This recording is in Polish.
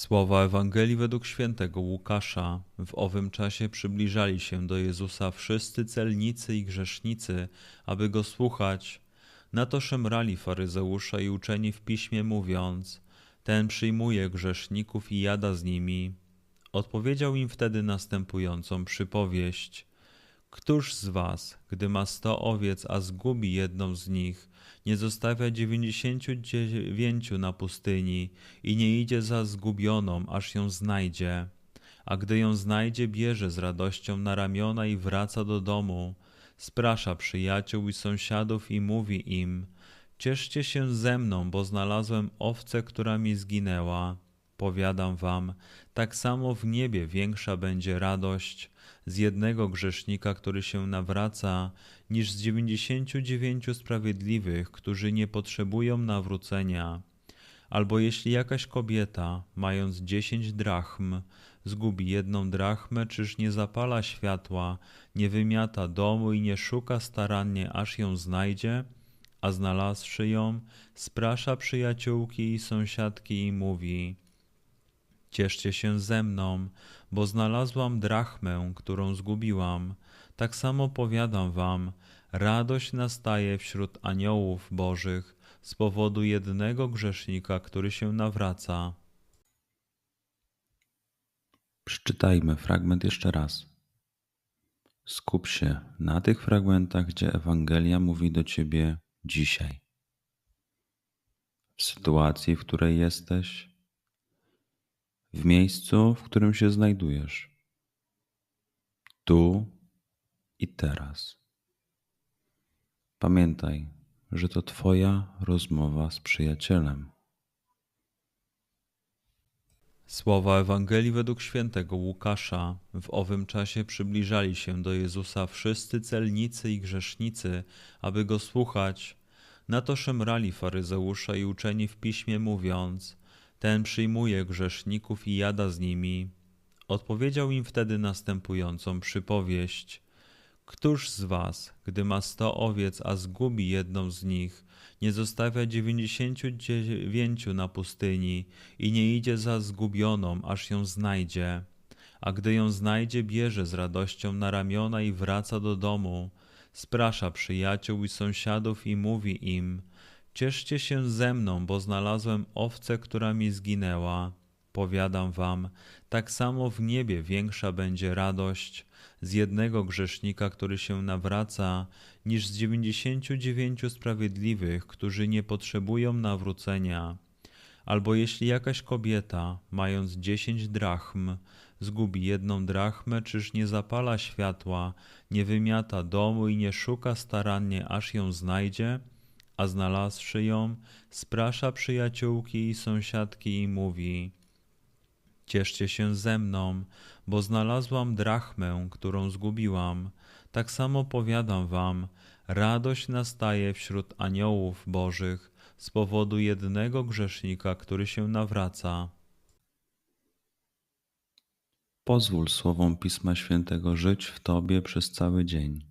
Słowa Ewangelii według świętego Łukasza w owym czasie przybliżali się do Jezusa wszyscy celnicy i grzesznicy, aby go słuchać. Na to szemrali faryzeusze i uczeni w piśmie, mówiąc: Ten przyjmuje grzeszników i jada z nimi. Odpowiedział im wtedy następującą przypowieść: Któż z was, gdy ma sto owiec, a zgubi jedną z nich, nie zostawia dziewięćdziesięciu dziewięciu na pustyni i nie idzie za zgubioną, aż ją znajdzie? A gdy ją znajdzie, bierze z radością na ramiona i wraca do domu. Sprasza przyjaciół i sąsiadów i mówi im: Cieszcie się ze mną, bo znalazłem owcę, która mi zginęła. Powiadam wam, tak samo w niebie większa będzie radość z jednego grzesznika, który się nawraca, niż z dziewięćdziesięciu dziewięciu sprawiedliwych, którzy nie potrzebują nawrócenia. Albo jeśli jakaś kobieta, mając dziesięć drachm, zgubi jedną drachmę, czyż nie zapala światła, nie wymiata domu i nie szuka starannie, aż ją znajdzie? A znalazłszy ją, sprasza przyjaciółki i sąsiadki i mówi – Cieszcie się ze mną, bo znalazłam drachmę, którą zgubiłam. Tak samo powiadam wam, radość nastaje wśród aniołów bożych z powodu jednego grzesznika, który się nawraca. Przeczytajmy fragment jeszcze raz. Skup się na tych fragmentach, gdzie Ewangelia mówi do ciebie dzisiaj. W sytuacji, w której jesteś, w miejscu, w którym się znajdujesz, tu i teraz. Pamiętaj, że to Twoja rozmowa z przyjacielem. Słowa Ewangelii według świętego Łukasza w owym czasie przybliżali się do Jezusa wszyscy celnicy i grzesznicy, aby go słuchać. Na to szemrali faryzeusze i uczeni w piśmie, mówiąc: ten przyjmuje grzeszników i jada z nimi. Odpowiedział im wtedy następującą przypowieść. Któż z was, gdy ma sto owiec, a zgubi jedną z nich, nie zostawia dziewięćdziesięciu dziewięciu na pustyni i nie idzie za zgubioną, aż ją znajdzie? A gdy ją znajdzie, bierze z radością na ramiona i wraca do domu. Sprasza przyjaciół i sąsiadów i mówi im – Cieszcie się ze mną, bo znalazłem owcę, która mi zginęła. Powiadam wam, tak samo w niebie większa będzie radość z jednego grzesznika, który się nawraca, niż z dziewięćdziesięciu dziewięciu sprawiedliwych, którzy nie potrzebują nawrócenia. Albo jeśli jakaś kobieta, mając dziesięć drachm, zgubi jedną drachmę, czyż nie zapala światła, nie wymiata domu i nie szuka starannie, aż ją znajdzie? A znalazłszy ją, sprasza przyjaciółki i sąsiadki i mówi: Cieszcie się ze mną, bo znalazłam drachmę, którą zgubiłam. Tak samo powiadam wam, radość nastaje wśród aniołów bożych z powodu jednego grzesznika, który się nawraca. Pozwól słowom Pisma Świętego żyć w Tobie przez cały dzień.